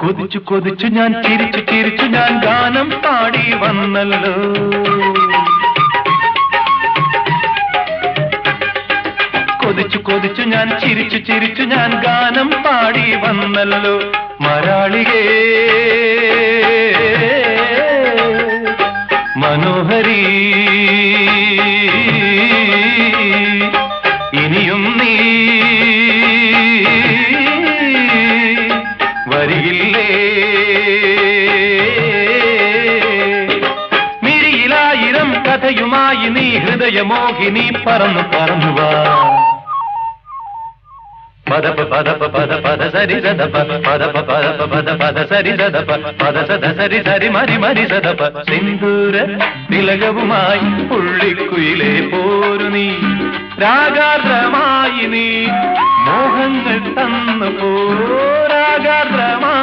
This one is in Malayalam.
കൊതിച്ചു കൊതിച്ചു ഞാൻ ചിരിച്ചു ചിരിച്ചു ഞാൻ ഗാനം പാടി വന്നല്ലോ. കൊതിച്ചു കൊതിച്ചു ഞാൻ ചിരിച്ചു ചിരിച്ചു ഞാൻ ഗാനം പാടി വന്നല്ലോ. മരാളികേ മനോഹരി ഇനിയും നീ വരികില്ലേ മിഴിയിലായിരം കഥയുമായി നീ ഹൃദയമോഹിനി പറന്നു പറന്നു വാ. പദപ പദപ പദ സരി സദപ പദപ പദപ പദ പദ സരി സദപ പദ സദ സരി സരി മരി മരി സദപ സിന്ദൂര തിലകവുമായി പുള്ളിക്കുയിലെ പോരു നീ. രാഗാർദ്രമായി നീ മോഹങ്ങൾ തന്നു പോ